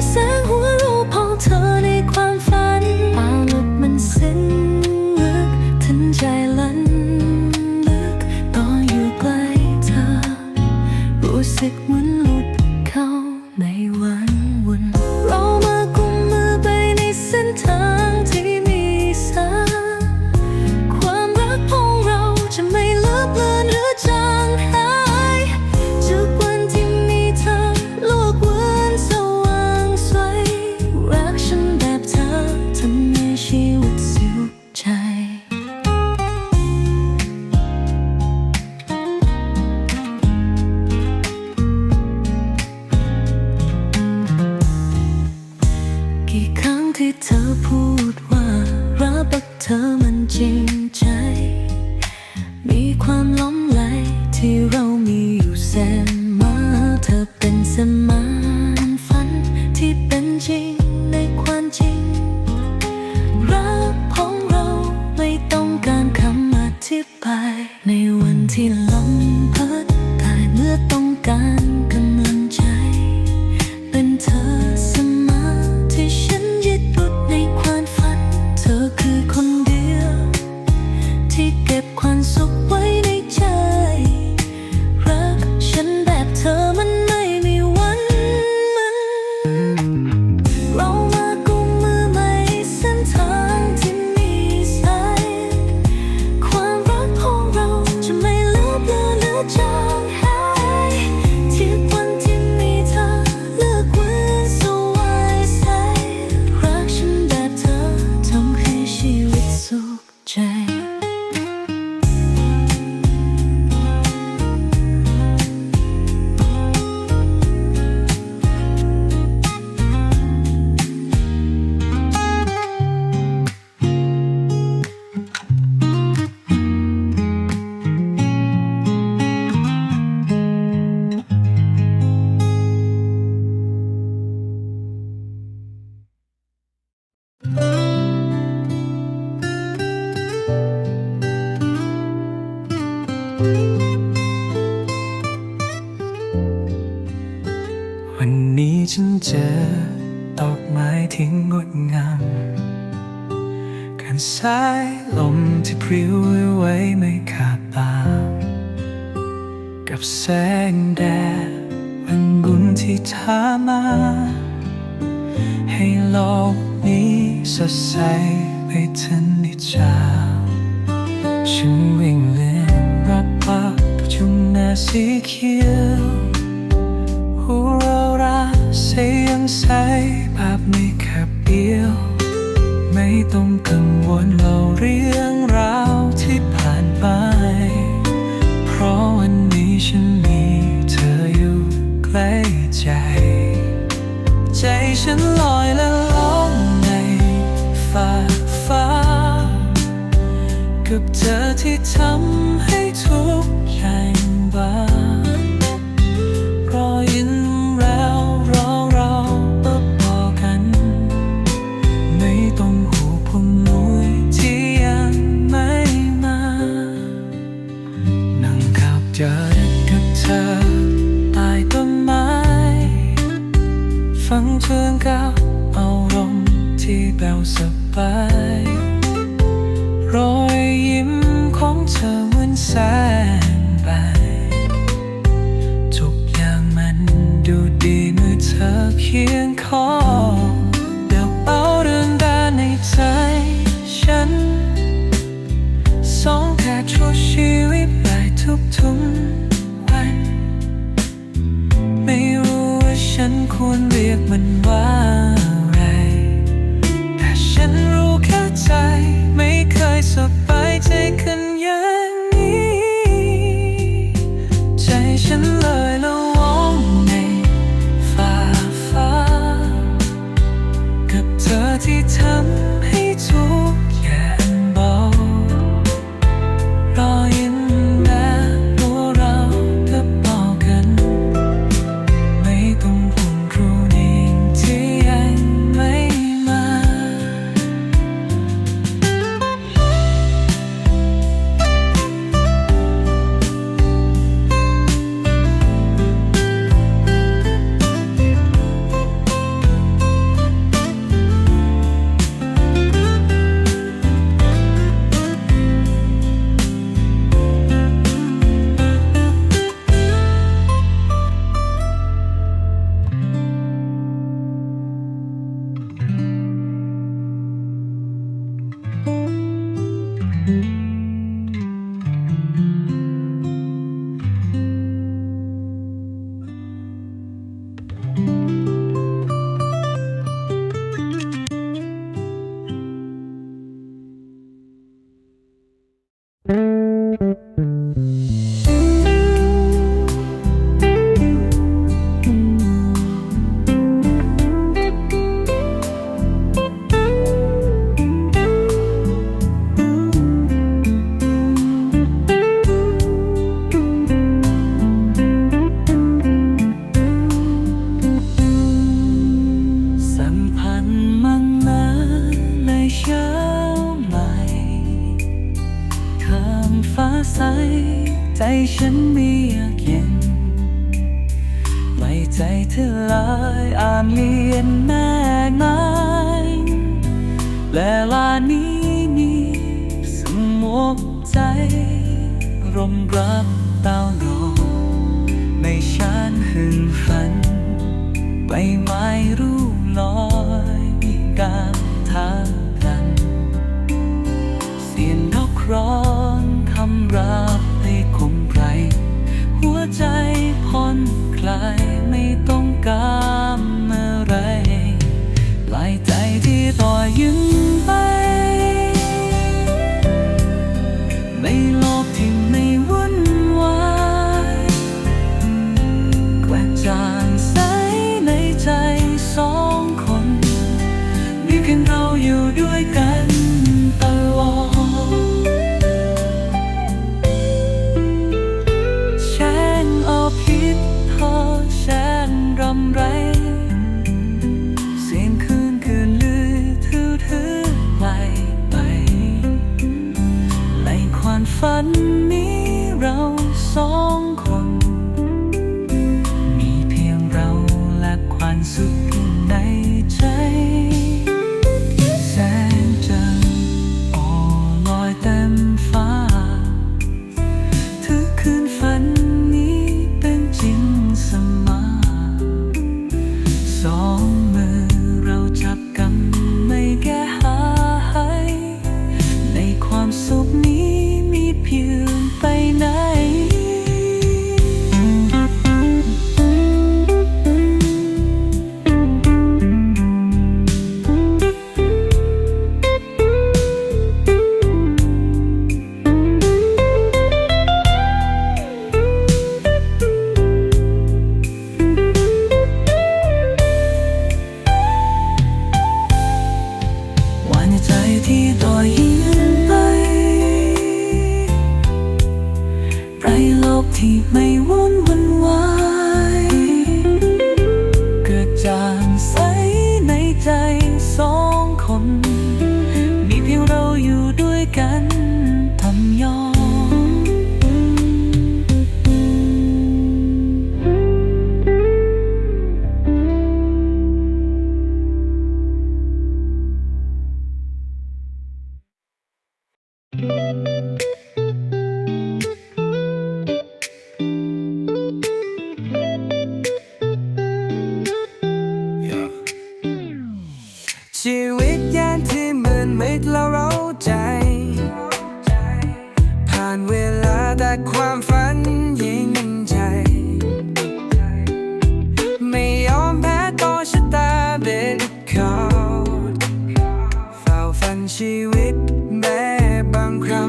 Sẽ สายลมที่พริ้วไว้ไม่ขาดตา กับแสงแดดเป็นบุญที่ท้ามา ให้โลกนี้สดใสไปถึงนิจาฉันวิ่งเล่นรักปักจุงนาสีเขียวหัวเราะเสียงใสภาพในแคบเอียว ไม่ต้องกัง วนเล่าเรื่องราวที่ผ่านไป เพราะวันนี้ฉันมีเธออยู่ใกล้ใจ ใจฉันลอยและล่องในฟ้าฟ้า กับเธอที่ทำใมันว่า ใจฉันมีเยือกเย็นไหลใจเธอลายอาเมียนแม่นายและลานี้นี่สมมุกใจ รมรับเต้าหนอในชานหึงฝันใบไม้รู้ลอย อนคลายไม่ต้องการอะไรปลายใจที่ต่อยืน ฝันนี้เราสองคน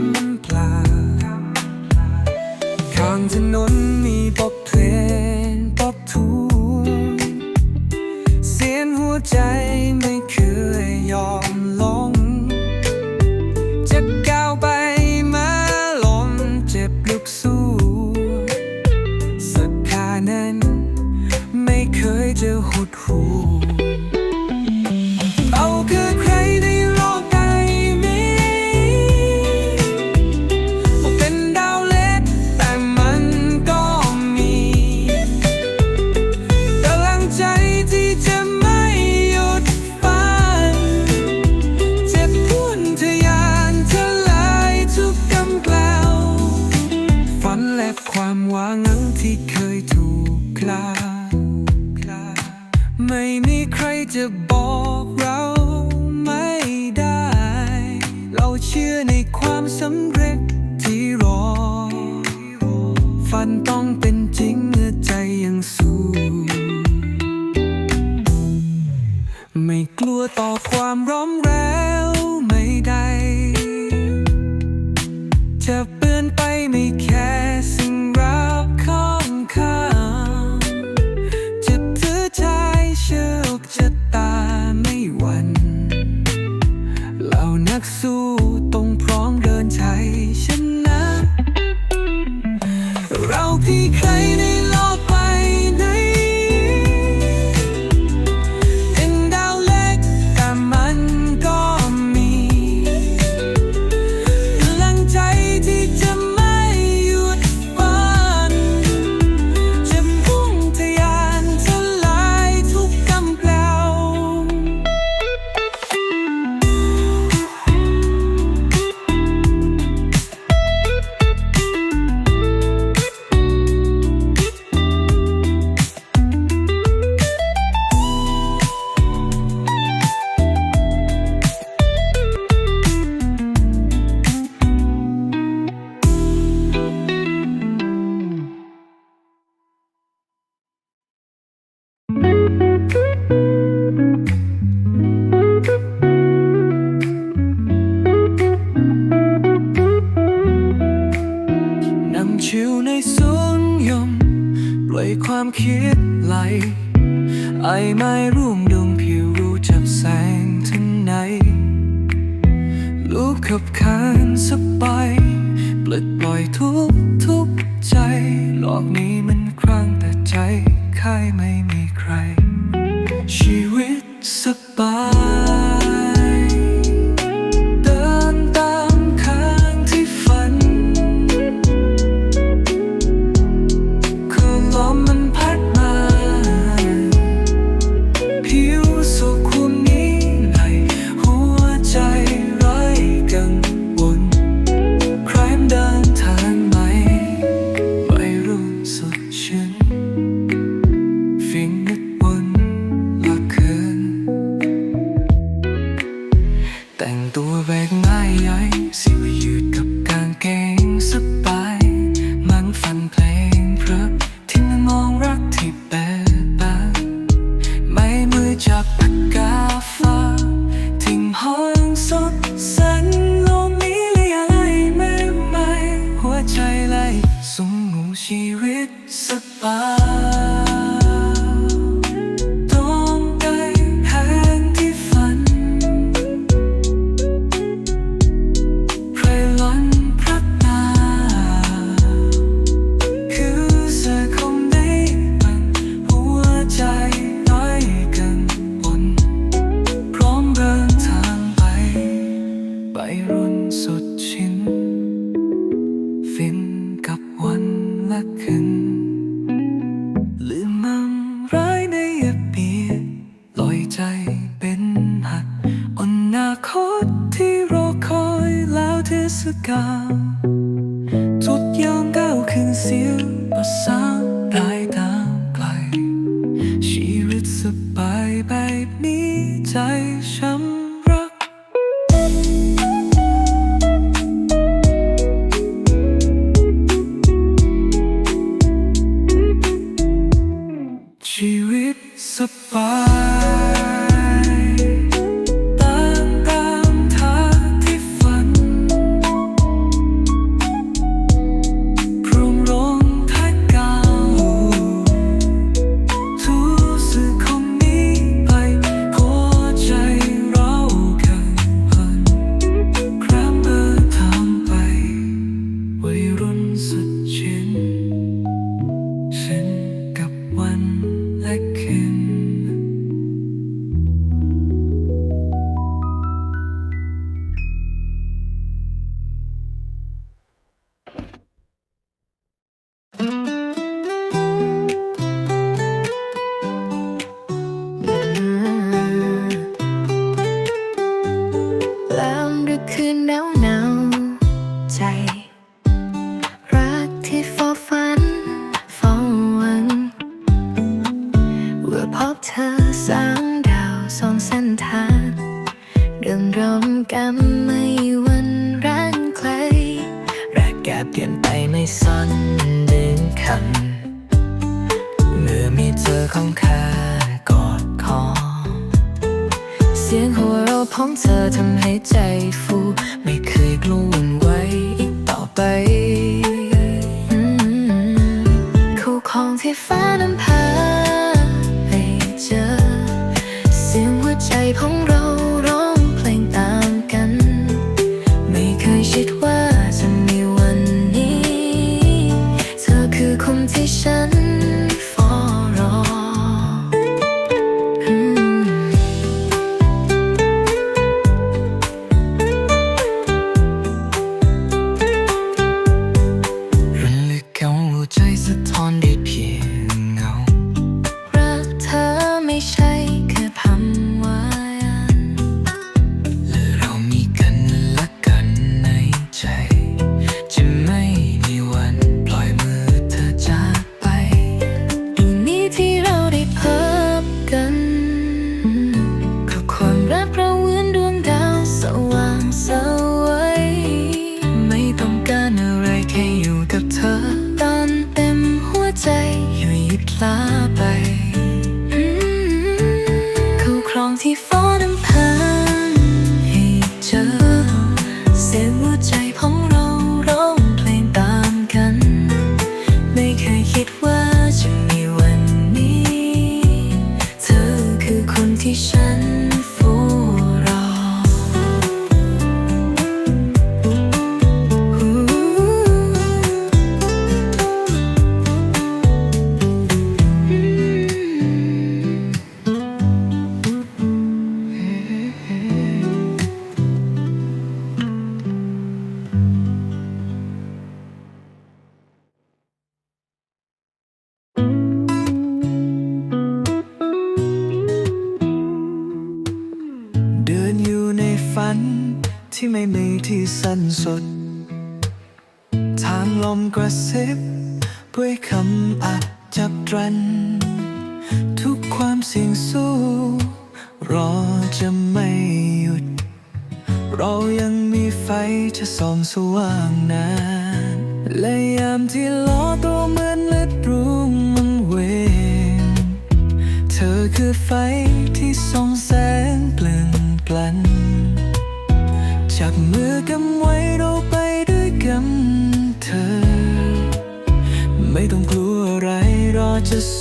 ำพลาข้างถนนมีบ๊บ นี้ใอ สุด ทางลมกระซิบด้วยคำอัดจับตรัน ทุกความเสี่ยงสู้ รอจะไม่หยุด เรายังมีไฟจะส่องสว่างนานและยามที่ล้อตัวเหมือนเลือดรุ่งมันเวงเธอคือไฟที่ส่องแสง just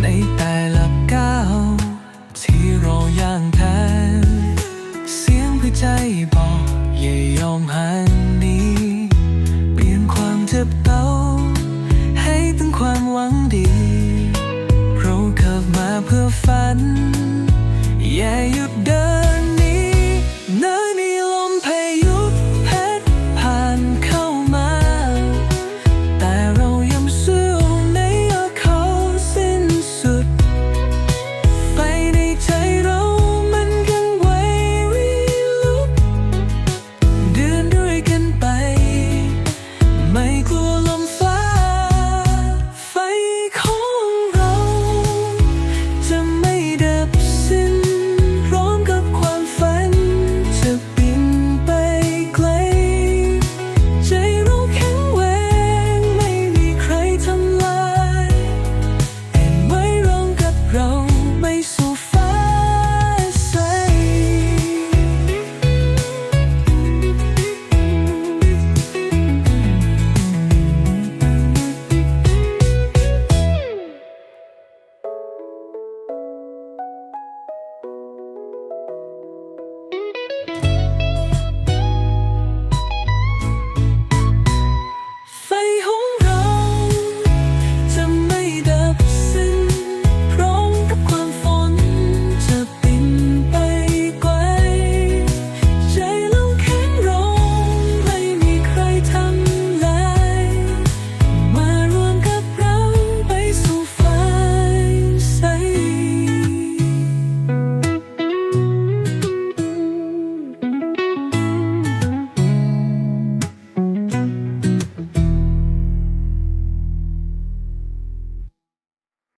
你。